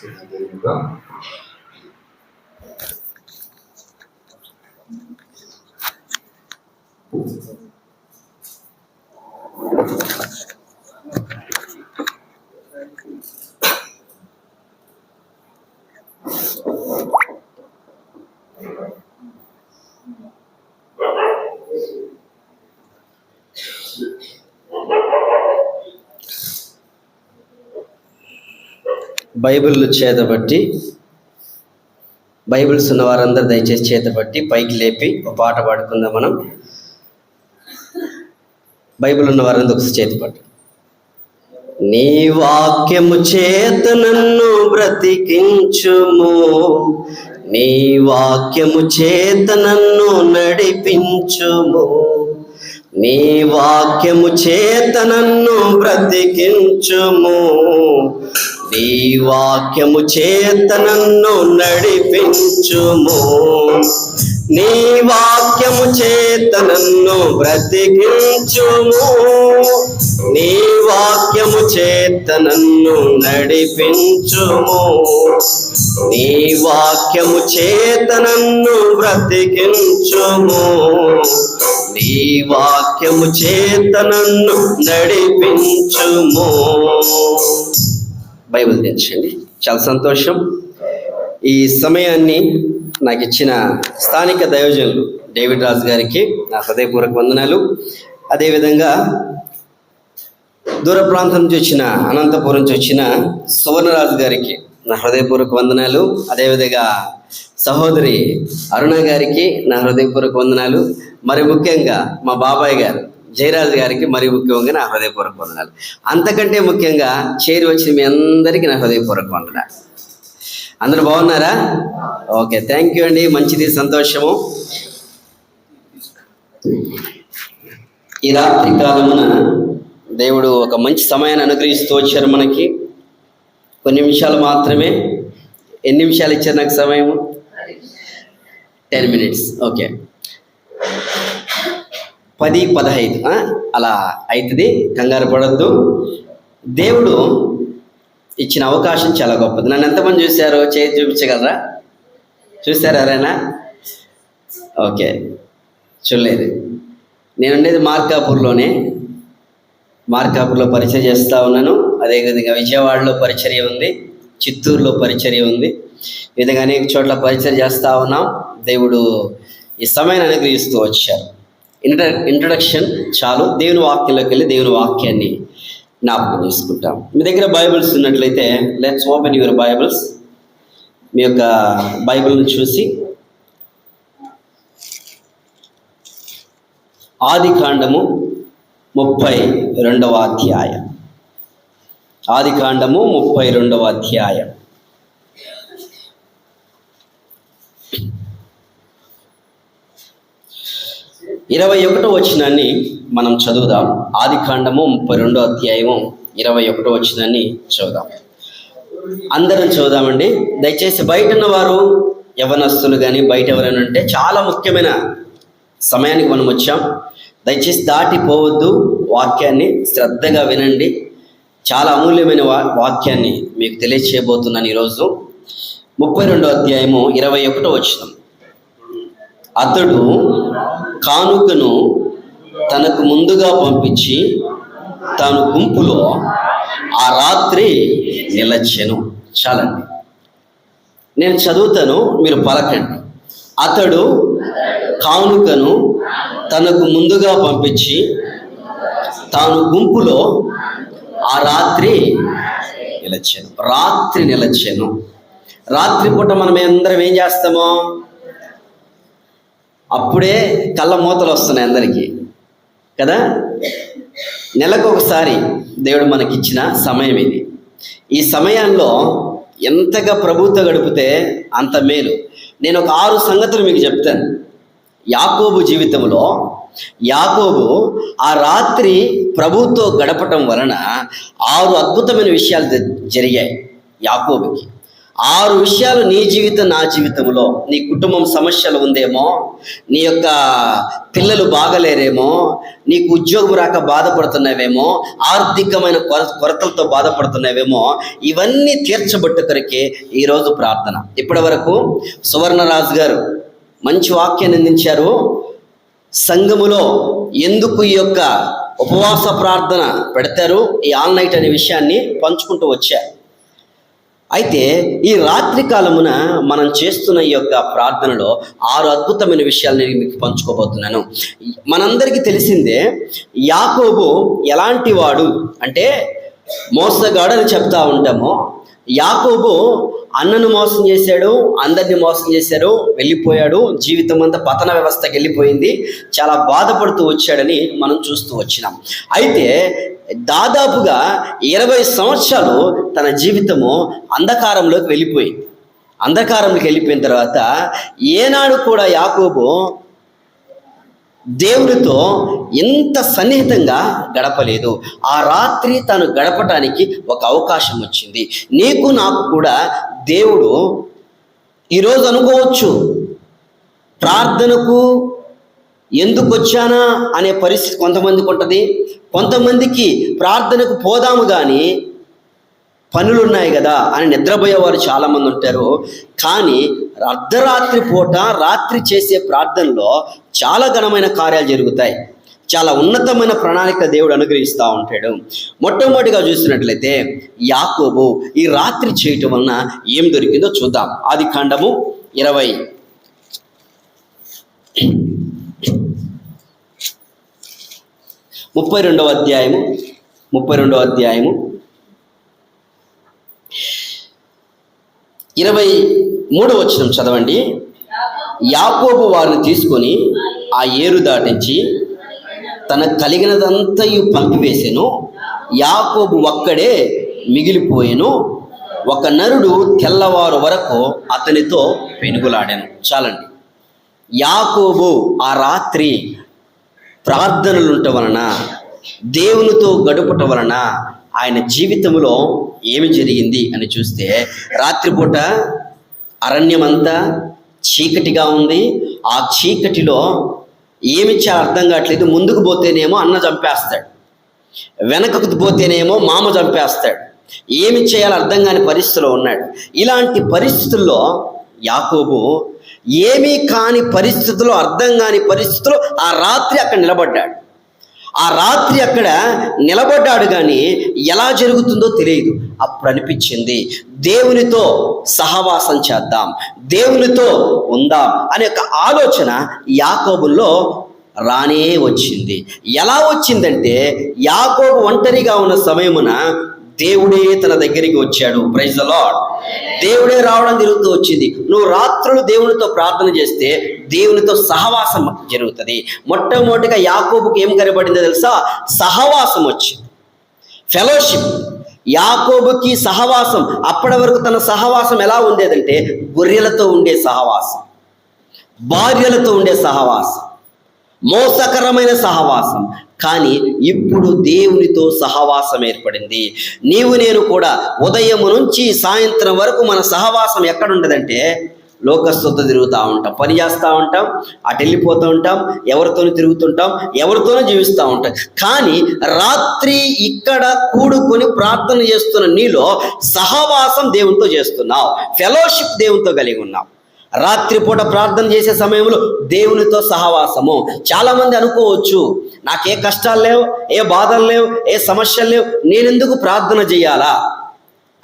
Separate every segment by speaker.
Speaker 1: senelerinden
Speaker 2: Bible చేతబట్టి Bibles ఉన్న వారందరూ దయచేసి చేతబట్టి పైకి లేపి ఒక పాట పాడుకుందాం మనం. బైబిల్ ఉన్న వారందరూ ఒకసారి చేతిపట్టు నీ వాక్యము చేత నన్ను బ్రతికించుము. నీ వాక్యము చేత నన్ను నడిపించుము. నీ వాక్యము చేత నన్ను బ్రతికించుము. నీ వాక్యము చేత నన్ను నడిపించుము. నీ వాక్యము చేత నన్ను బ్రతికించుము. నీ వాక్యము చేత నన్ను నడిపించుము. నీ వాక్యము చేత నన్ను బ్రతికించుము. నీ వాక్యము చేత నన్ను నడిపించుము. బైబిల్ తెచ్చండి చాలా సంతోషం. ఈ సమయాన్ని నాకు ఇచ్చిన స్థానిక దైవజనులు డేవిడ్ రాజు గారికి నా హృదయపూర్వక వందనాలు. అదేవిధంగా దూర ప్రాంతం నుంచి వచ్చిన అనంతపురం నుంచి వచ్చిన సువర్ణరాజు గారికి నా హృదయపూర్వక వందనాలు. అదేవిధంగా సహోదరి అరుణ గారికి నా హృదయపూర్వక వందనాలు. మరి ముఖ్యంగా మా బాబాయ్ గారు జయరాజు గారికి మరి ముఖ్యంగా నా హృదయపూర్వక వందనాలు. అంతకంటే ముఖ్యంగా చేరి వచ్చిన మీ అందరికీ నా హృదయపూర్వక వందనాలు. అందరూ బాగున్నారా? ఓకే థ్యాంక్ యూ అండి. మంచిది సంతోషము. ఈ రాత్రి కాలమున దేవుడు ఒక మంచి సమయాన్ని అనుగ్రహిస్తూ వచ్చారు మనకి. కొన్ని నిమిషాలు మాత్రమే ఎన్ని నిమిషాలు ఇచ్చారు నాకు సమయము? టెన్ మినిట్స్ ఓకే పది పదహైదు? అలా అవుతుంది కంగారు పడద్దు. దేవుడు ఇచ్చిన అవకాశం చాలా గొప్పది. నన్ను ఎంతమంది చూశారో చేతి చూపించగలరా? చూసారా ఎవరైనా? ఓకే చూడలేదు. నేను ఉండేది మార్కాపూర్లోనే. మార్కాపూర్లో పరిచయం చేస్తూ ఉన్నాను. అదేవిధంగా విజయవాడలో పరిచర్య ఉంది. చిత్తూరులో పరిచర్య ఉంది. ఈ విధంగా అనేక చోట్ల పరిచయం చేస్తూ ఉన్నాం. దేవుడు ఈ సమయాన్ని అనుగ్రహిస్తూ వచ్చారు. ఇంట్ర ఇంట్రడక్షన్ చాలు. దేవుని వాక్యంలోకి వెళ్ళి దేవుని వాక్యాన్ని జ్ఞాపకం చేసుకుంటాం. మీ దగ్గర బైబిల్స్ ఉన్నట్లయితే లెట్స్ ఓపెన్ యువర్ బైబిల్స్ మీ యొక్క బైబిల్ని చూసి ఆది కాండము ముప్పై రెండవ అధ్యాయం. ఆది కాండము ముప్పై రెండవ అధ్యాయం. ఇరవై ఒకటో వచనాన్ని మనం చదువుదాం. ఆది కాండము ముప్పై రెండో అధ్యాయము ఇరవై ఒకటో వచనాన్ని చదువుదాం. అందరం చదువుదామండి. దయచేసి బయట ఉన్న వారు యవనస్తులు కానీ బయట ఎవరైనా ఉంటే చాలా ముఖ్యమైన సమయానికి మనం వచ్చాం. దయచేసి దాటిపోవద్దు. వాక్యాన్ని శ్రద్ధగా వినండి. చాలా అమూల్యమైన వా వాక్యాన్ని మీకు తెలియచేయబోతున్నాను ఈరోజు. ముప్పై రెండో అధ్యాయము ఇరవై ఒకటో వచ్చినాం అతడు కానుకను తనకు ముందుగా పంపించి తాను గుంపులో ఆ రాత్రి నిలచెను. చాలండి. నేను చదువుతాను మీరు పలకండి. అతడు కానుకను తనకు ముందుగా పంపించి తాను గుంపులో ఆ రాత్రి నిలచాను. రాత్రి నిలచాను. రాత్రి పూట మనం అందరం ఏం చేస్తామో? అప్పుడే కళ్ళ మూతలు వస్తున్నాయి అందరికీ. కదా? నెలకు ఒకసారి దేవుడు మనకిచ్చిన సమయం ఇది. ఈ సమయంలో ఎంతగా ప్రభుత్వ గడిపితే అంత మేలు. నేను ఒక ఆరు సంగతులు మీకు చెప్తాను. యాకోబు జీవితంలో యాకోబు ఆ రాత్రి ప్రభుతో గడపటం వలన ఆరు అద్భుతమైన విషయాలు జ- జరిగాయి యాకోబుకి. ఆరు విషయాలు నీ జీవితం నా జీవితంలో. నీ కుటుంబం సమస్యలు ఉందేమో? నీ యొక్క పిల్లలు బాగలేరేమో? నీకు ఉద్యోగం రాక బాధపడుతున్నావేమో? ఆర్థికమైన కొర కొరతలతో బాధపడుతున్నావేమో? ఇవన్నీ తీర్చబట్టు కొరకే ఈరోజు ప్రార్థన. ఇప్పటి వరకు సువర్ణరాజు గారు మంచి వాక్యాన్ని అందించారు. సంఘములో ఎందుకు ఈ యొక్క ఉపవాస ప్రార్థన పెడతారు? ఈ ఆల్ నైట్ అనే విషయాన్ని పంచుకుంటూ వచ్చారు అయితే ఈ రాత్రి కాలమున మనం చేస్తున్న ఈ యొక్క ప్రార్థనలో ఆరు అద్భుతమైన విషయాలు నేను మీకు పంచుకోబోతున్నాను. మనందరికీ తెలిసిందే యాకోబు ఎలాంటి వాడు? అంటే మోసగాడు అని చెప్తా ఉంటాము యాకోబు అన్నను మోసం చేశాడు అందరిని మోసం చేశాడు వెళ్ళిపోయాడు. జీవితం అంతా పతన వ్యవస్థకి వెళ్ళిపోయింది. చాలా బాధపడుతూ వచ్చాడని మనం చూస్తూ వచ్చినాం. అయితే దాదాపుగా ఇరవై సంవత్సరాలు తన జీవితము అంధకారంలోకి వెళ్ళిపోయింది. అంధకారంలోకి వెళ్ళిపోయిన తర్వాత ఏనాడు కూడా యాకోబు దేవునితో ఎంత సన్నిహితంగా గడపలేదు. ఆ రాత్రి తను గడపటానికి ఒక అవకాశం వచ్చింది. నీకు నాకు కూడా దేవుడు ఈరోజు అనుకోవచ్చు. ప్రార్థనకు ఎందుకు వచ్చానా అనే పరిస్థితి కొంతమందికి ఉంటుంది. కొంతమందికి ప్రార్థనకు పోదాము కానీ పనులు ఉన్నాయి కదా అని నిద్రపోయేవారు చాలామంది ఉంటారు. కానీ అర్ధరాత్రి పూట రాత్రి చేసే ప్రార్థనలో చాలా ఘనమైన కార్యాలు జరుగుతాయి. చాలా ఉన్నతమైన ప్రణాళిక దేవుడు అనుగ్రహిస్తూ ఉంటాడు. మొట్టమొదటిగా చూసినట్లయితే యాకోబు ఈ రాత్రి చేయటం వలన ఏం దొరికిందో చూద్దాం. ఆది కాండము ఇరవై ముప్పై రెండవ అధ్యాయము ముప్పై రెండవ అధ్యాయము ఇరవై మూడో వచనం చదవండి. యాకోబు వారిని తీసుకొని ఆ ఏరు దాటించి తన కలిగినదంతయు పంపివేశాను యాకోబు ఒక్కడే మిగిలిపోయాను. ఒక నరుడు తెల్లవారు వరకు అతనితో పెనుగులాడాను. చాలండి. యాకోబు ఆ రాత్రి ప్రార్థనలుంట వలన దేవునితో గడుపుట వలన ఆయన జీవితంలో ఏమి జరిగింది అని చూస్తే రాత్రిపూట అరణ్యమంతా చీకటిగా ఉంది. ఆ చీకటిలో ఏమి అర్థం కావట్లేదు. ముందుకు పోతేనేమో అన్న చంపేస్తాడు. వెనకకు పోతేనేమో మామ చంపేస్తాడు. ఏమి చేయాలో అర్థం కాని పరిస్థితిలో ఉన్నాడు. ఇలాంటి పరిస్థితుల్లో యాకోబు ఏమీ కాని పరిస్థితుల్లో అర్థం కాని పరిస్థితుల్లో ఆ రాత్రి అక్కడ నిలబడ్డాడు. ఆ రాత్రి అక్కడ నిలబడ్డాడు కానీ ఎలా జరుగుతుందో తెలియదు. అప్పుడు అనిపించింది దేవునితో సహవాసం చేద్దాం దేవునితో ఉందాం అనే ఒక ఆలోచన యాకోబుల్లో రానే వచ్చింది. ఎలా వచ్చిందంటే యాకోబు ఒంటరిగా ఉన్న సమయమున దేవుడే తన దగ్గరికి వచ్చాడు. ప్రైజ్ ద లాడ్ దేవుడే రావడం జరుగుతూ వచ్చింది. నువ్వు రాత్రులు దేవునితో ప్రార్థన చేస్తే దేవునితో సహవాసం జరుగుతుంది. మొట్టమొదటిగా యాకోబుకి ఏం కనబడిందో తెలుసా? సహవాసం వచ్చింది. ఫెలోషిప్ యాకోబుకి సహవాసం. అప్పటి వరకు తన సహవాసం ఎలా ఉండేదంటే గొర్రెలతో ఉండే సహవాసం. భార్యలతో ఉండే సహవాసం. మోసకరమైన సహవాసం. కానీ ఇప్పుడు దేవునితో సహవాసం ఏర్పడింది. నీవు నేను కూడా ఉదయం నుంచి సాయంత్రం వరకు మన సహవాసం ఎక్కడ ఉండదంటే లోకస్తుతో తిరుగుతూ ఉంటాం. పని చేస్తూ ఉంటాం అటు వెళ్ళిపోతూ ఉంటాం ఎవరితోనూ తిరుగుతుంటాం ఎవరితోనూ జీవిస్తూ ఉంటాం. కానీ రాత్రి ఇక్కడ కూడుకొని ప్రార్థన చేస్తున్న నీలో సహవాసం దేవునితో చేస్తున్నావు. ఫెలోషిప్ దేవునితో కలిగి ఉన్నావు. రాత్రిపూట ప్రార్థన చేసే సమయంలో దేవునితో సహవాసము. చాలామంది అనుకోవచ్చు నాకే కష్టాలు లేవు ఏ బాధలు లేవు ఏ సమస్యలు లేవు నేనెందుకు ప్రార్థన చేయాలా?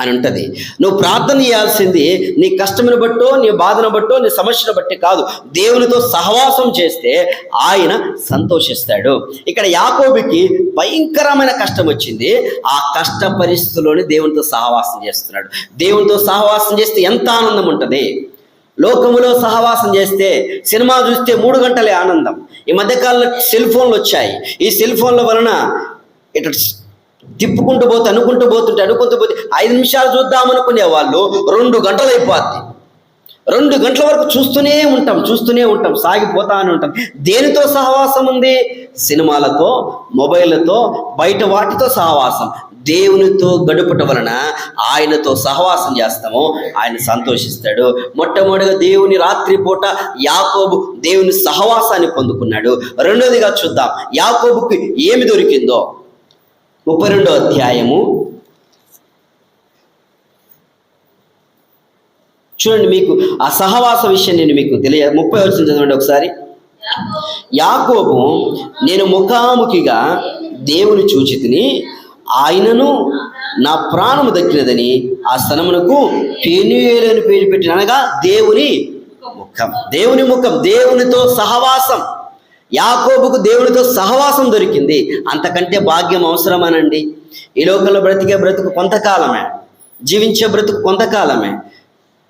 Speaker 2: అని ఉంటుంది. నువ్వు ప్రార్థన చేయాల్సింది నీ కష్టమును బట్టో నీ బాధను బట్టో నీ సమస్యను బట్టి కాదు. దేవునితో సహవాసం చేస్తే ఆయన సంతోషిస్తాడు. ఇక్కడ యాకోబికి భయంకరమైన కష్టం వచ్చింది. ఆ కష్ట పరిస్థితుల్లోనే దేవునితో సహవాసం చేస్తున్నాడు. దేవునితో సహవాసం చేస్తే ఎంత ఆనందం ఉంటుంది? లోకములో సహవాసం చేస్తే సినిమా చూస్తే మూడు గంటలే ఆనందం. ఈ మధ్యకాలంలో సెల్ ఫోన్లు వచ్చాయి. ఈ సెల్ ఫోన్ల వలన ఇటు తిప్పుకుంటూ పోతే అనుకుంటూ పోతుంటే అనుకుంటూ పోతే ఐదు నిమిషాలు చూద్దామనుకునే వాళ్ళు రెండు గంటలు అయిపోద్ది. రెండు గంటల వరకు చూస్తూనే ఉంటాం చూస్తూనే ఉంటాం సాగిపోతానే ఉంటాం. దేనితో సహవాసం ఉంది? సినిమాలతో మొబైల్లతో బయట వాటితో సహవాసం. దేవునితో గడుపుట వలన ఆయనతో సహవాసం చేస్తాము. ఆయన సంతోషిస్తాడు. మొట్టమొదటిగా దేవుని రాత్రిపూట యాకోబు దేవుని సహవాసాన్ని పొందుకున్నాడు. రెండోదిగా చూద్దాం. యాకోబుకి ఏమి దొరికిందో? ముప్పై రెండో అధ్యాయము. చూడండి మీకు ఆ సహవాస విషయం నేను మీకు తెలియ ముప్పై వచ్చిన చదవండి ఒకసారి. యాకోబు నేను ముఖాముఖిగా దేవుని చూచి తిని ఆయనను నా ప్రాణము దక్కినదని ఆ స్థలమునకు అని పేరు పెట్టిన అనగా దేవుని ముఖం. దేవుని ముఖం దేవునితో సహవాసం. యాకోబుకు దేవునితో సహవాసం దొరికింది. అంతకంటే భాగ్యం అవసరమానండి. ఈ లోకంలో బ్రతికే బ్రతుకు కొంతకాలమే. జీవించే బ్రతుకు కొంతకాలమే.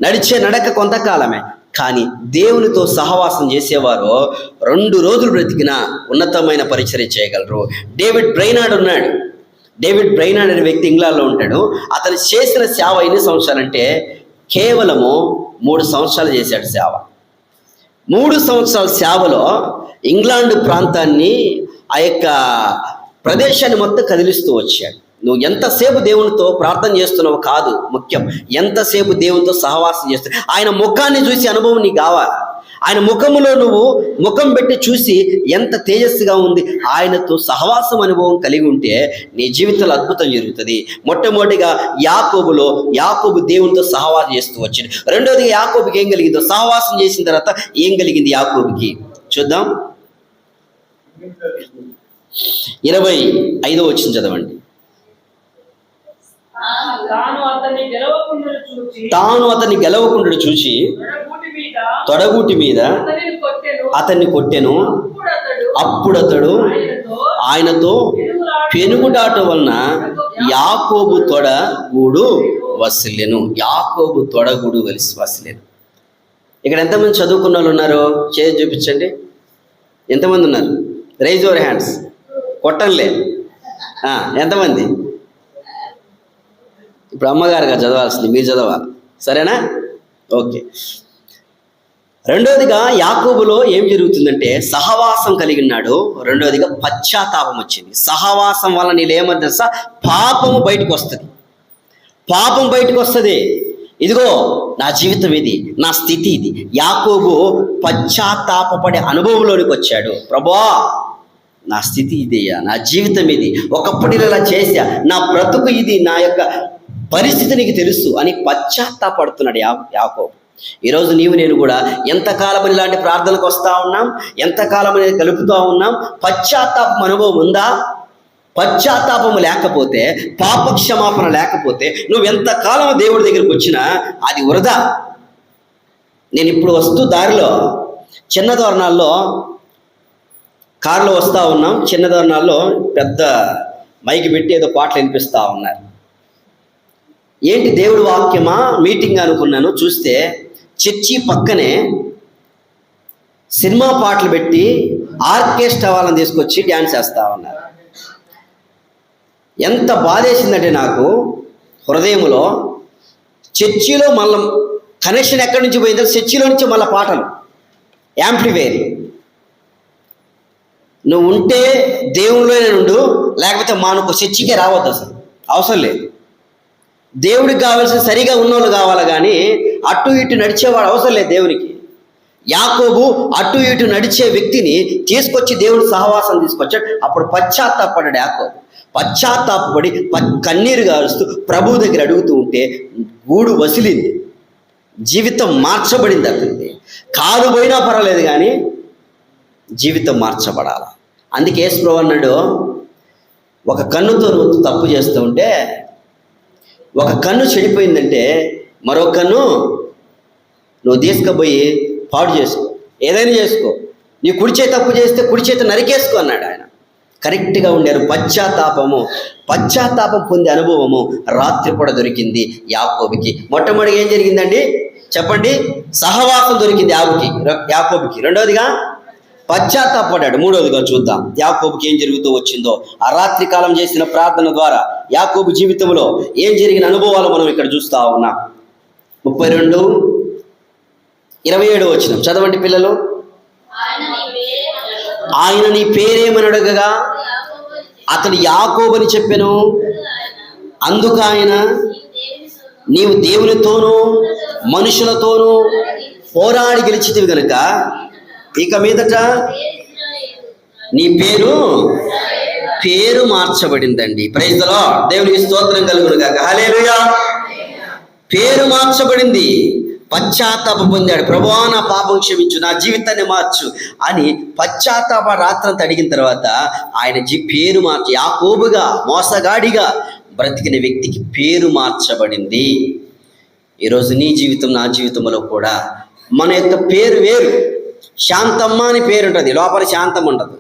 Speaker 2: నడిచే నడక కొంతకాలమే. కానీ దేవునితో సహవాసం చేసేవారు రెండు రోజులు బ్రతికిన ఉన్నతమైన పరిచయం చేయగలరు. డేవిడ్ బ్రైనాడ్ ఉన్నాడు. డేవిడ్ బ్రెయిన్ అనే వ్యక్తి ఇంగ్లాండ్లో ఉంటాడు. అతను చేసిన సేవ ఎన్ని సంవత్సరాలంటే కేవలము మూడు సంవత్సరాలు చేశాడు సేవ. మూడు సంవత్సరాల సేవలో ఇంగ్లాండ్ ప్రాంతాన్ని ఆ యొక్క ప్రదేశాన్ని మొత్తం కదిలిస్తూ వచ్చాడు. నువ్వు ఎంతసేపు దేవునితో ప్రార్థన చేస్తున్నావు కాదు ముఖ్యం ఎంతసేపు దేవునితో సహవాసం చేస్తున్నావు. ఆయన ముఖాన్ని చూసి అనుభవం నీకు కావాలి? ఆయన ముఖములో నువ్వు ముఖం పెట్టి చూసి ఎంత తేజస్సుగా ఉంది. ఆయనతో సహవాసం అనుభవం కలిగి ఉంటే నీ జీవితంలో అద్భుతం జరుగుతుంది. మొట్టమొదటిగా యాకోబులో యాకోబు దేవునితో సహవాసం చేస్తూ వచ్చింది రెండోది యాకోబుకి ఏం కలిగిందో సహవాసం చేసిన తర్వాత ఏం కలిగింది యాకోబుకి? చూద్దాం. ఇరవై ఐదో వచ్చిన చదవండి.
Speaker 1: తాను అతన్ని గెలవకుండా చూచి తొడగూటి మీద అతనిని కొట్టెను. అప్పుడు అతడు ఆయనతో
Speaker 2: పెనుగుడాట వలన యాకోబు తొడ గూడు వసిలెను యాకోబు తొడగూడు వలిసి వసిలెను ఇక్కడ ఎంతమంది చదువుకున్న వాళ్ళు ఉన్నారు చేసి చూపించండి. ఎంతమంది ఉన్నారు? రైజ్ యువర్ హ్యాండ్స్ కొట్టంలే ఎంతమంది? ఇప్పుడు అమ్మగారుగా చదవాల్సింది మీరు చదవాలి. సరేనా? ఓకే. రెండోదిగా యాకోబులో ఏం జరుగుతుందంటే సహవాసం కలిగినాడు రెండోదిగా పశ్చాత్తాపం వచ్చింది. సహవాసం వల్ల నీళ్ళు ఏమని తెలుసా? పాపము బయటకు వస్తుంది. పాపం బయటకు వస్తుంది. ఇదిగో నా జీవితం ఇది నా స్థితి ఇది. యాకోబు పశ్చాత్తాపపడే అనుభవంలోనికి వచ్చాడు. ప్రభా నా స్థితి ఇదయ్యా నా జీవితం ఇది. ఒకప్పుడు ఇలా చేశా నా బ్రతుకు ఇది నా యొక్క పరిస్థితి నీకు తెలుసు అని పశ్చాత్తాపడుతున్నాడు యా యాకోబు. ఈరోజు నీవు నేను కూడా ఎంతకాలం ఇలాంటి ప్రార్థనకు వస్తూ ఉన్నాం? ఎంతకాలం అనేది కలుపుతూ ఉన్నాం? పశ్చాత్తాపం అనుభవం ఉందా? పశ్చాత్తాపము లేకపోతే పాపక్షమాపణ లేకపోతే నువ్వు ఎంతకాలం దేవుడి దగ్గరికి వచ్చినా అది వృధా. నేను ఇప్పుడు వస్తూ దారిలో చిన్న దోరణాల్లో కారులో వస్తూ ఉన్నాం. చిన్న దోరణాల్లో పెద్ద మైకి పెట్టి ఏదో పాటలు వినిపిస్తూ ఉన్నారు. ఏంటి దేవుడి వాక్యమా? మీటింగ్ అనుకున్నాను. చూస్తే చర్చి పక్కనే సినిమా పాటలు పెట్టి ఆర్కెస్ట్రా వాళ్ళని తీసుకొచ్చి డ్యాన్స్ వేస్తూ ఉన్నారు. ఎంత బాధేసిందంటే నాకు హృదయంలో చర్చిలో మళ్ళీ కనెక్షన్ ఎక్కడి నుంచి పోయిందో చర్చిలో నుంచి మళ్ళీ పాటలు. యాంప్లిఫైర్ నువ్వు ఉంటే దేవునిలోనే ఉండు లేకపోతే మానుకో. చర్చికే రావద్దు అసలు. అవసరం లేదు. దేవుడికి కావాల్సిన సరిగా ఉన్నోళ్ళు కావాలి కానీ అటు ఇటు నడిచేవాడు అవసరం లేదు దేవునికి. యాకోబు అటు ఇటు నడిచే వ్యక్తిని తీసుకొచ్చి దేవుడు సహవాసం తీసుకొచ్చాడు. అప్పుడు పశ్చాత్తాపడ్డాడు యాకోబు. పశ్చాత్తాపడి ప- కన్నీరు గారుస్తూ ప్రభు దగ్గర అడుగుతూ ఉంటే గూడు వసిలింది. జీవితం మార్చబడింది అతనిది. కారు పోయినా పర్వాలేదు కానీ జీవితం మార్చబడాలి. అందుకే యేసుప్రభు అన్నాడు ఒక కన్నుతో నువ్వు తప్పు చేస్తూ ఉంటే ఒక కన్ను చెడిపోయిందంటే మరో కన్ను నువ్వు తీసుకుపోయి పాడు చేసుకో. ఏదైనా చేసుకో. నీ కుడి చేతి తప్పు చేస్తే కుడి చేతి నరికేసుకో అన్నాడు ఆయన. కరెక్ట్గా ఉండారు. పశ్చాత్తాపము. పశ్చాత్తాపం పొందే అనుభవము రాత్రి కూడా దొరికింది యాకోబికి. మొట్టమొదటిగా ఏం జరిగిందండి? చెప్పండి. సహవాసం దొరికింది యాబుకి యాకోబికి. రెండవదిగా పశ్చాత్తాపడ్డాడు మూడవదిగా చూద్దాం. యాకోబుకి ఏం జరుగుతూ వచ్చిందో. ఆ రాత్రి కాలం చేసిన ప్రార్థన ద్వారా యాకోబు జీవితంలో ఏం జరిగిన అనుభవాలు మనం ఇక్కడ చూస్తా ఉన్నాం. ముప్పై రెండు ఇరవై ఏడు వచ్చిన. చదవండి పిల్లలు. ఆయన నీ పేరేమని అడగగా అతడు యాకోబని చెప్పాను. అందుకు ఆయన నీవు దేవునితోనూ మనుషులతోనూ పోరాడి గెలిచితివి గనుక ఇక మీదట నీ పేరు పేరు మార్చబడిందండి. ప్రైజ్లో దేవునికి స్తోత్రం కలుగును కాక హల్లెలూయా పేరు మార్చబడింది. పశ్చాత్తాప పొందాడు. ప్రభువా నా పాపం క్షమించు నా జీవితాన్ని మార్చు అని పశ్చాత్తాప రాత్రంతా అడిగిన తర్వాత ఆయన జీ పేరు మార్చి యాకోబుగా మోసగాడిగా బ్రతికిన వ్యక్తికి పేరు మార్చబడింది. ఈరోజు నీ జీవితం నా జీవితంలో కూడా మన యొక్క పేరు వేరు. శాంతమ్మ అని పేరు ఉంటుంది లోపల శాంతం ఉండదు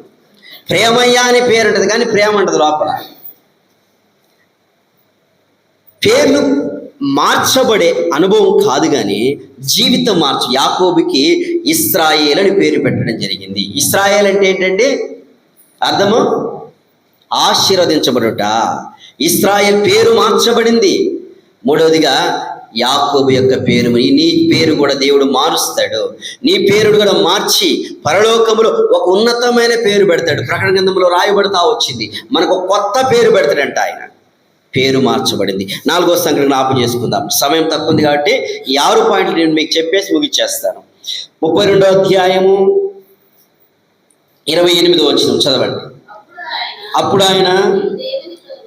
Speaker 2: ప్రేమయ్య అని పేరు ఉంటుంది కానీ ప్రేమ ఉండదు లోపల. పేర్లు మార్చబడే అనుభవం కాదు కానీ జీవితం మార్చు. యాకోబుకి ఇస్రాయేల్ అని పేరు పెట్టడం జరిగింది. ఇస్రాయేల్ అంటే ఏంటంటే అర్థము? ఆశీర్వదించబడుట. ఇస్రాయేల్ పేరు మార్చబడింది. మూడవదిగా యాకోబు యొక్క పేరు నీ పేరు కూడా దేవుడు మారుస్తాడు. నీ పేరు కూడా మార్చి పరలోకములో ఒక ఉన్నతమైన పేరు పెడతాడు. ప్రకటన గ్రంథంలో రాయబడతా వచ్చింది. మనకు కొత్త పేరు పెడతాడంట ఆయన. పేరు మార్చబడింది. నాలుగో సంఘటన జ్ఞాపం చేసుకుందాం. సమయం తక్కువ ఉంది కాబట్టి ఈ ఆరు పాయింట్లు నేను మీకు చెప్పేసి ముగిచ్చేస్తాను. ముప్పై రెండో అధ్యాయము ఇరవై ఎనిమిదో వచ్చిన చదవండి. అప్పుడు ఆయన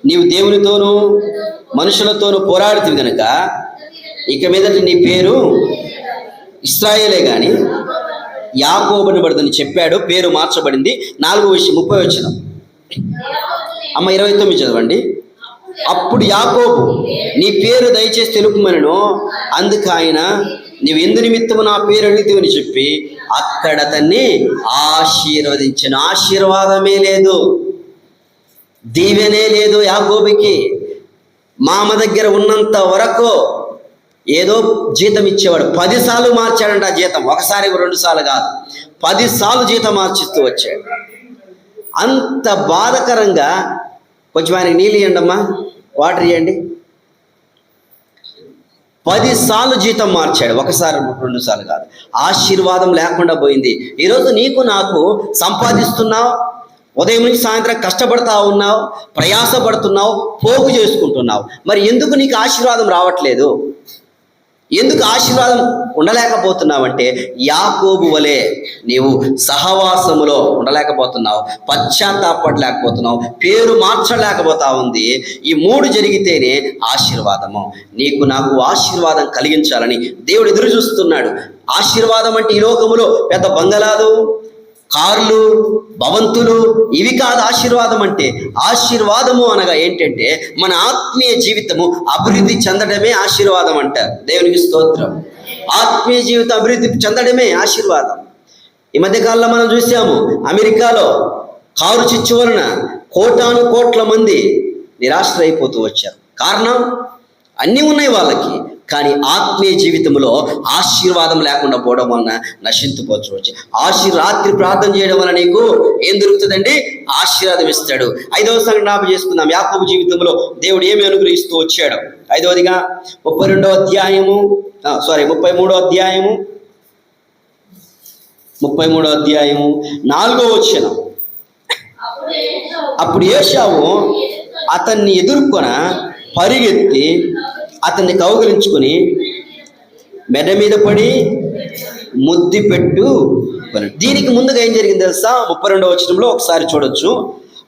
Speaker 2: నీవు దేవునితోనూ మనుషులతోనూ పోరాడుతుంది కనుక ఇక మీదట నీ పేరు ఇస్రాయేలే కానీ యాకోబని పడుతుంది చెప్పాడు పేరు మార్చబడింది. నాలుగో విషయం ముప్పై వచ్చిన అమ్మ ఇరవై తొమ్మిది చదవండి. అప్పుడు యాకోబు నీ పేరు దయచేసి తెలుపుమనను అందుకు ఆయన నీవు ఎందు నిమిత్తము నా పేరు అడిగితేవని చెప్పి అక్కడ అతన్ని ఆశీర్వదించిన. ఆశీర్వాదమే లేదు. దీవెనే లేదు యాకోబుకి. మామ దగ్గర ఉన్నంత వరకు ఏదో జీతం ఇచ్చేవాడు. పదిసార్లు మార్చాడంట జీతం. ఒకసారి రెండు సార్లు కాదు. పదిసార్లు జీతం మార్చిస్తూ వచ్చాడు. అంత బాధకరంగా కొంచెం ఆయనకి నీళ్ళు ఇవ్వండి అమ్మా వాటర్ ఇవ్వండి పదిసార్లు జీతం మార్చాడు. ఒకసారి రెండు సార్లు కాదు. ఆశీర్వాదం లేకుండా పోయింది. ఈరోజు నీకు నాకు సంపాదిస్తున్నావు. ఉదయం నుంచి సాయంత్రం కష్టపడతా ఉన్నావు. ప్రయాసపడుతున్నావు. పోగు చేసుకుంటున్నావు. మరి ఎందుకు నీకు ఆశీర్వాదం రావట్లేదు? ఎందుకు ఆశీర్వాదం ఉండలేకపోతున్నావంటే యాకోబు వలె నీవు సహవాసములో ఉండలేకపోతున్నావు పశ్చాత్తాపడలేకపోతున్నావు పేరు మార్చలేకపోతా ఉంది ఈ మూడు జరిగితేనే ఆశీర్వాదము. నీకు నాకు ఆశీర్వాదం కలిగించాలని దేవుడు ఎదురు చూస్తున్నాడు. ఆశీర్వాదం అంటే ఈ లోకములో పెద్ద బంగళాలు కార్లు భవంతులు ఇవి కాదు ఆశీర్వాదం అంటే. ఆశీర్వాదము అనగా ఏంటంటే మన ఆత్మీయ జీవితము అభివృద్ధి చెందడమే ఆశీర్వాదం అంటారు దేవునికి స్తోత్రం. ఆత్మీయ జీవితం అభివృద్ధి చెందడమే ఆశీర్వాదం. ఈ మధ్య కాలంలో మనం చూసాము అమెరికాలో కారు చిచ్చు వలన కోటాను కోట్ల మంది నిరాశ్రయిపోతూ వచ్చారు. కారణం అన్నీ ఉన్నాయి వాళ్ళకి. కానీ ఆత్మీయ జీవితంలో ఆశీర్వాదం లేకుండా పోవడం వలన నశించిపోవచ్చు వచ్చి ఆశీ రాత్రి ప్రార్థన చేయడం వల్ల నీకు ఏం దొరుకుతుందండి? ఆశీర్వాదం ఇస్తాడు. ఐదవ సంగతి జ్ఞాపకం చేసుకుందాం. యాకోబు జీవితంలో దేవుడు ఏమి అనుగ్రహిస్తూ వచ్చాడు? ఐదవదిగా ముప్పై రెండో అధ్యాయము సారీ ముప్పై మూడో అధ్యాయము ముప్పై మూడో అధ్యాయము నాలుగో వచ్చిన అప్పుడు ఏషావు అతన్ని ఎదుర్కొన పరిగెత్తి అతన్ని కౌగిలించుకుని మెడ మీద పడి ముద్ది పెట్టు దీనికి ముందుగా ఏం జరిగింది తెలుసా? ముప్పై రెండవ వచనంలో ఒకసారి చూడొచ్చు.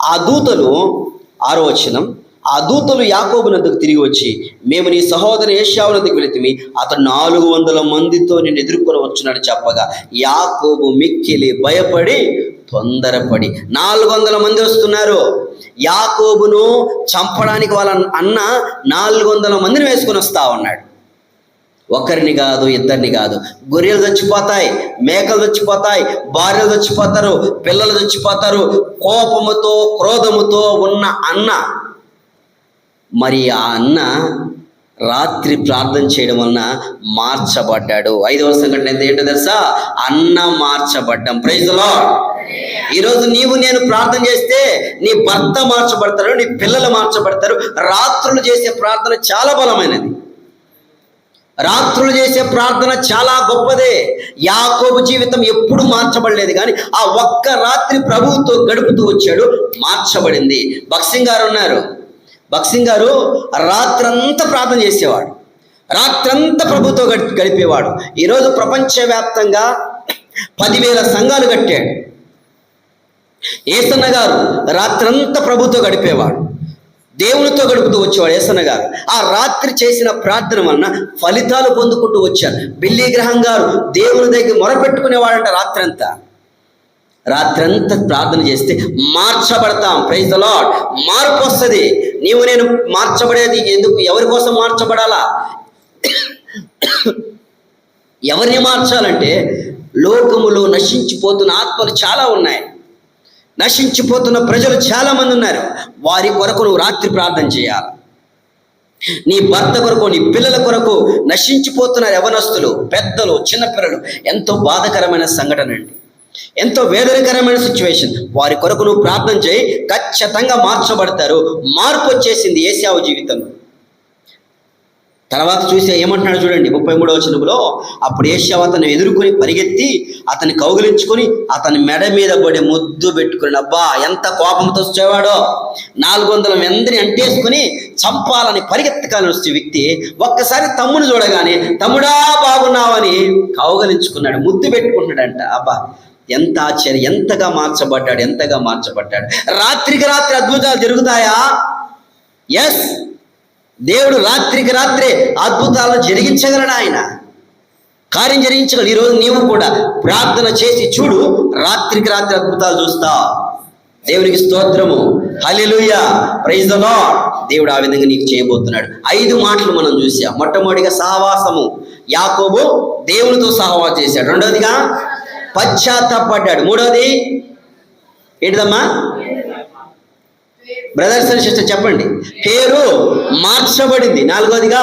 Speaker 2: ఆ దూతలు ఆరో వచనం ఆ దూతలు యాకోబు తిరిగి వచ్చి మేము నీ సహోదరి ఏషావు నద్దకు వెళితిమి. అతను నాలుగు వందల మందితో నేను ఎదుర్కొని వచ్చున్నాడు చెప్పగా యాకోబు మిక్కిలి భయపడి తొందరపడి. నాలుగు వందల మంది వస్తున్నారు. యాకోబును చంపడానికి వాళ్ళ అన్న నాలుగు వందల మందిని వేసుకొని వస్తా ఉన్నాడు. ఒకరిని కాదు ఇద్దరిని కాదు. గొర్రెలు చచ్చిపోతాయి మేకలు చచ్చిపోతాయి భార్యలు చచ్చిపోతారు పిల్లలు చచ్చిపోతారు. కోపముతో క్రోధముతో ఉన్న అన్న మరి ఆ అన్న రాత్రి ప్రార్థన చేయడం వలన మార్చబడ్డాడు. ఐదవ సంఘటన ఎంత ఏంటో తెలుసా? అన్న మార్చబడ్డం. ప్రైజ్లో ఈరోజు నీవు నేను ప్రార్థన చేస్తే నీ భర్త మార్చబడతారు నీ పిల్లలు మార్చబడతారు. రాత్రులు చేసే ప్రార్థన చాలా బలమైనది. రాత్రులు చేసే ప్రార్థన చాలా గొప్పదే. యాకోబు జీవితం ఎప్పుడు మార్చబడలేదు కానీ ఆ ఒక్క రాత్రి ప్రభువుతో గడుపుతూ వచ్చాడు మార్చబడింది. బక్సింగ్ గారు ఉన్నారు. భక్సింగ్ గారు రాత్రంతా ప్రార్థన చేసేవాడు. రాత్రంతా ప్రభుతో గడి- గడిపేవాడు. ఈరోజు ప్రపంచవ్యాప్తంగా పదివేల సంఘాలు కట్టాడు. ఏసన్న గారు రాత్రంతా ప్రభుతో గడిపేవాడు. దేవునితో గడుపుతూ వచ్చేవాడు ఏసన్న గారు. ఆ రాత్రి చేసిన ప్రార్థన వలన ఫలితాలు పొందుకుంటూ వచ్చారు. బిల్లి గ్రహం గారు దేవుని దగ్గర మొరపెట్టుకునేవాడంట రాత్రంతా. రాత్రంతా ప్రార్థన చేస్తే మార్చబడతాం. ప్రైజ్ ద లాడ్ మార్పు వస్తుంది. నీవు నేను మార్చబడేది ఎందుకు? ఎవరి కోసం మార్చబడాలా? ఎవరిని మార్చాలంటే లోకములో నశించిపోతున్న ఆత్మలు చాలా ఉన్నాయి. నశించిపోతున్న ప్రజలు చాలామంది ఉన్నారు. వారి కొరకు నువ్వు రాత్రి ప్రార్థన చేయాలి. నీ భర్త కొరకు నీ పిల్లల కొరకు నశించిపోతున్న యవనస్తులు పెద్దలు చిన్నపిల్లలు. ఎంతో బాధకరమైన సంఘటన అండి. ఎంతో వేదనకరమైన సిచ్యువేషన్ వారి కొరకు నువ్వు ప్రార్థన చేయి ఖచ్చితంగా మార్చబడతారు. మార్పు వచ్చేసింది ఏసావు జీవితంలో. తర్వాత చూసి ఏమంటున్నాడు చూడండి ముప్పై మూడవ వచనంలో అప్పుడు ఏషియా అతను ఎదుర్కొని పరిగెత్తి అతన్ని కౌగిలించుకొని అతని మెడ మీద పడి ముద్దు పెట్టుకుని అబ్బా ఎంత కోపంతో వచ్చేవాడో. నాలుగు వందల మందిని అంటేసుకుని చంపాలని పరిగెత్తకాలని వచ్చే వ్యక్తి ఒక్కసారి తమ్ముని చూడగానే తమ్ముడా బాగున్నావని కౌగలించుకున్నాడు ముద్దు పెట్టుకుంటున్నాడంట. అబ్బా ఎంత ఆశ్చర్యం ఎంతగా మార్చబడ్డాడు ఎంతగా మార్చబడ్డాడు. రాత్రికి రాత్రి అద్భుతాలు జరుగుతాయా? ఎస్ దేవుడు రాత్రికి రాత్రే అద్భుతాలను జరిగించగలడు ఆయన? కార్యం జరిగించగలడు. ఈరోజు నీవు కూడా ప్రార్థన చేసి చూడు రాత్రికి రాత్రి అద్భుతాలు చూస్తా. దేవునికి స్తోత్రము. హలిలుయ ప్రైజ్ ద దేవుడు ఆ విధంగా నీకు చేయబోతున్నాడు. ఐదు మాటలు మనం చూసాం. మొట్టమొదటిగా సహవాసము యాకోబు దేవునితో సహవాసం చేశాడు. రెండోదిగా పశ్చాత్తాపడ్డాడు. మూడోది ఏంటిదమ్మా? బ్రదర్స్ అండ్ సిస్టర్ చెప్పండి. పేరు మార్చబడింది. నాలుగోదిగా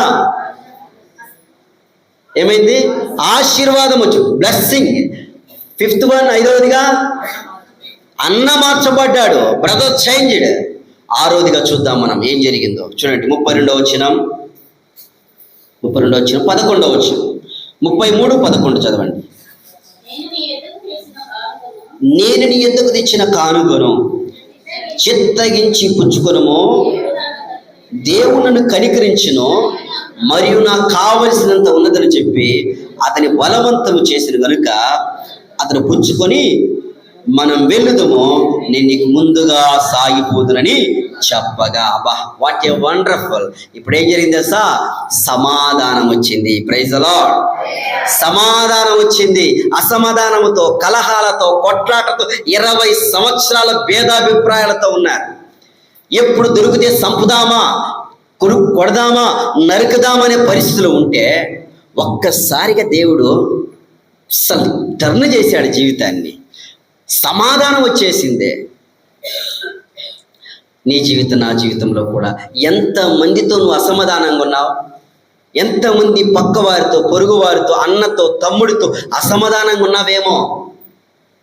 Speaker 2: ఏమైంది? ఆశీర్వాదం వచ్చు బ్లెస్సింగ్ ఫిఫ్త్ వన్ ఐదవదిగా అన్న మార్చబడ్డాడు. బ్రదర్ చేంజ్డ్ ఆరోదిగా చూద్దాం మనం ఏం జరిగిందో. చూడండి ముప్పై రెండో వచ్చినాం ముప్పై రెండో వచ్చిన పదకొండో వచ్చిన ముప్పై మూడు పదకొండు చదవండి.
Speaker 3: నేను నీ
Speaker 2: ఎందుకు
Speaker 3: కానుకను
Speaker 2: తెచ్చిన కానుగను చిత్తగించి పుచ్చుకొనుము? దేవుణ్ణను కనికరించును మరియు నాకు కావలసినంత ఉన్నదని చెప్పి అతని బలవంతము చేసిన కనుక అతను పుచ్చుకొని మనం వెళ్ళుదము నేను నీకు ముందుగా సాగిపోదునని చెప్పగా. అబ్బా వాట్ ఏ వండర్ఫుల్ ఇప్పుడు ఏం జరిగింది తెలుసా? సమాధానం వచ్చింది. ప్రైజ్ అలా సమాధానం వచ్చింది. అసమాధానముతో కలహాలతో కొట్లాటతో ఇరవై సంవత్సరాల భేదాభిప్రాయాలతో ఉన్నారు. ఎప్పుడు దొరికితే సంపుదామా? కొడు కొడదామా? నరుకుదామనే అనే పరిస్థితులు ఉంటే ఒక్కసారిగా దేవుడు అసలు టర్న్ చేశాడు జీవితాన్ని. సమాధానం వచ్చేసిందే. నీ జీవితం నా జీవితంలో కూడా ఎంత మందితో నువ్వు అసమాధానంగా ఉన్నావు? ఎంతమంది పక్కవారితో పొరుగువారితో అన్నతో తమ్ముడితో అసమాధానంగా ఉన్నావేమో?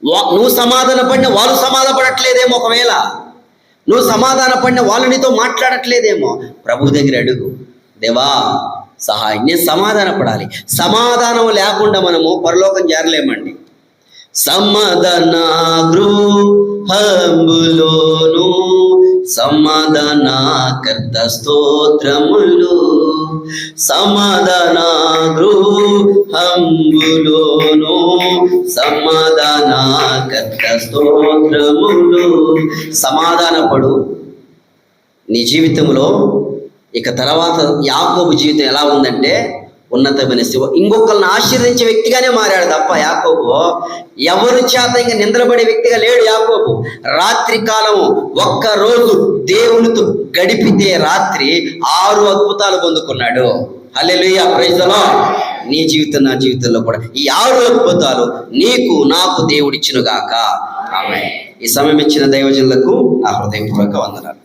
Speaker 2: వా- నువ్వు సమాధాన పడిన వాళ్ళు సమాధాన పడట్లేదేమో ఒకవేళ? నువ్వు సమాధాన పడిన వాళ్ళు నీతో మాట్లాడట్లేదేమో? ప్రభు దగ్గర అడుగు. దేవా సహాయం. నేను సమాధాన పడాలి సమాధానం లేకుండా మనము పరలోకం చేరలేమండి. సమాధాన గృహములోను సమాధానకర్త స్తోత్రములు. సమాధాన గృహములోను సమాధానకర్త స్తోత్రములు. సమాధానపడు. నీ జీవితంలో ఇక తర్వాత యాకోబు జీవితం ఎలా ఉందంటే ఉన్నతమైన శివ ఇంకొకరిని ఆశీర్వదించే వ్యక్తిగానే మారాడు తప్ప యాకోబు. ఎవరు చేత ఇంకా నిద్రపడే వ్యక్తిగా లేడు యాకోబు. రాత్రి కాలము ఒక్క రోజు దేవునితో గడిపితే రాత్రి ఆరు అద్భుతాలు పొందుకున్నాడు. అల్లెలుయ్య ప్రజలో నీ జీవితం నా జీవితంలో కూడా ఈ ఆరు అద్భుతాలు నీకు నాకు దేవుడిచ్చును గాక ఆమె ఈ సమయం ఇచ్చిన దైవజనులకు నా హృదయపూర్వక వందనాలు.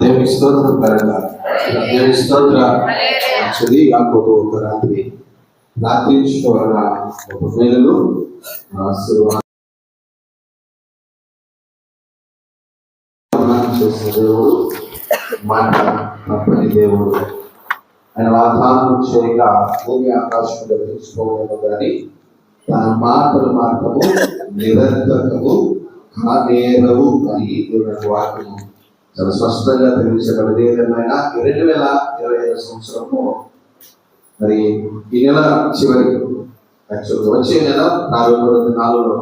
Speaker 4: దేవుని స్తోత్రం పరంగా. దేవుని స్తోత్ర యాక్చువల్లీ యాకోబు ఒక రాత్రి రాత్రించుకోవాల? ఒక మేలు. చేసిన దేవుడు మాట తప్పని దేవుడు. ఆయన వాగ్దానం చేయక భూమి ఆకాశం గతించుకోలేము కానీ తన మాటలు మాత్రము నిరంతరము కానేరవు అని వాక్యము చాలా స్పష్టంగా తెలియజేయగలదు ఏదేమైనా రెండు వేల ఇరవై ఐదు సంవత్సరము. మరి ఈ నెల చివరి యాక్చువల్గా వచ్చే నెల నాలుగు రెండు నాలుగులో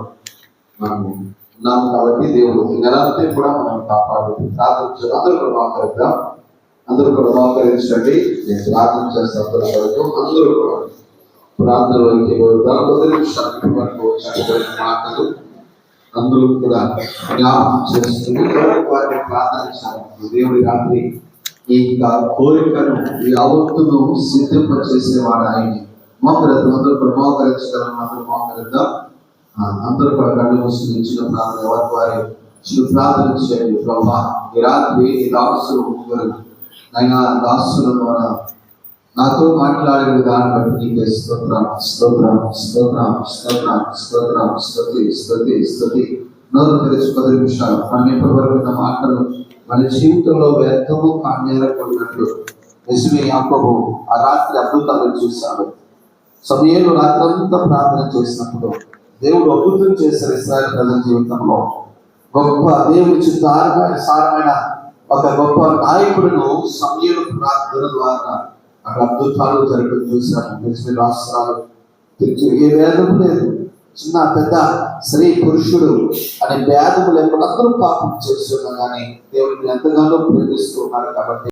Speaker 4: మనము ఉన్నాము కాబట్టి దేవుడు ఈ నెల అంతా కూడా మనం కాపాడు. ప్రార్థించారు అందరూ కూడా మోకరిద్దాం అందరూ కూడా మోకరించండి నేను ప్రార్థన చేస్తాను వరకు అందరూ కూడా ప్రార్థనలోకి వెళ్తాం కొద్ది నిమిషాలు వరకు చక్కబడిన మాటలు అందరూ కూడా జ్ఞాపకం చేసుకుని వారిని ప్రార్థించాలి దేవుడి రాత్రి ఈ కోరికను ఈ అవత్తును సిద్ధింపచేసేవాడు ఆయన మోకరిద్దాం అందరూ కూడా మోకరించగలం అందరూ మోకరిద్దాం అందరూ కూడా కళ్ళు మూసుకుని ఇచ్చిన ప్రార్థన ఎవరి వారి ప్రార్థన చేయండి. ప్రభా ఈ రాత్రి ఈ దాసులు ముగ్గురు అయినా దాసుల ద్వారా నాతో మాట్లాడిన విధానం బట్టి నీకే స్తోత్రం స్తోత్రం స్తోత్రం స్తోత్రం స్తోత్రం స్తుతి స్తుతి స్తుతి. నోరు తెరిచి పది నిమిషాలు. మనం వరకు మాటలు మన జీవితంలో వ్యర్థము కాన్యాలకున్నట్లు నిజమే యాకోబు ఆ రాత్రి అద్భుతాలు చూశాడు. సమయంలో రాత్రంతా ప్రార్థన చేసినప్పుడు దేవుడు అద్భుతం చేశారు ఇస్రాయల్ ప్రజల జీవితంలో. గొప్ప దేవుడి చిత్తారమైన సారమైన ఒక గొప్ప నాయకుడును సమయంలో ప్రార్థన ద్వారా అక్కడ అద్భుతాలు జరగడం చూశాను. నిజమే రాష్ట్రాలు తెలుసు ఏ భేదం లేదు. చిన్న పెద్ద స్త్రీ పురుషుడు అనే భేదము లేకుండా అందరూ పాపం చేస్తున్నా కానీ దేవుడిని ఎంతగానో ప్రేమిస్తూ ఉన్నారు కాబట్టి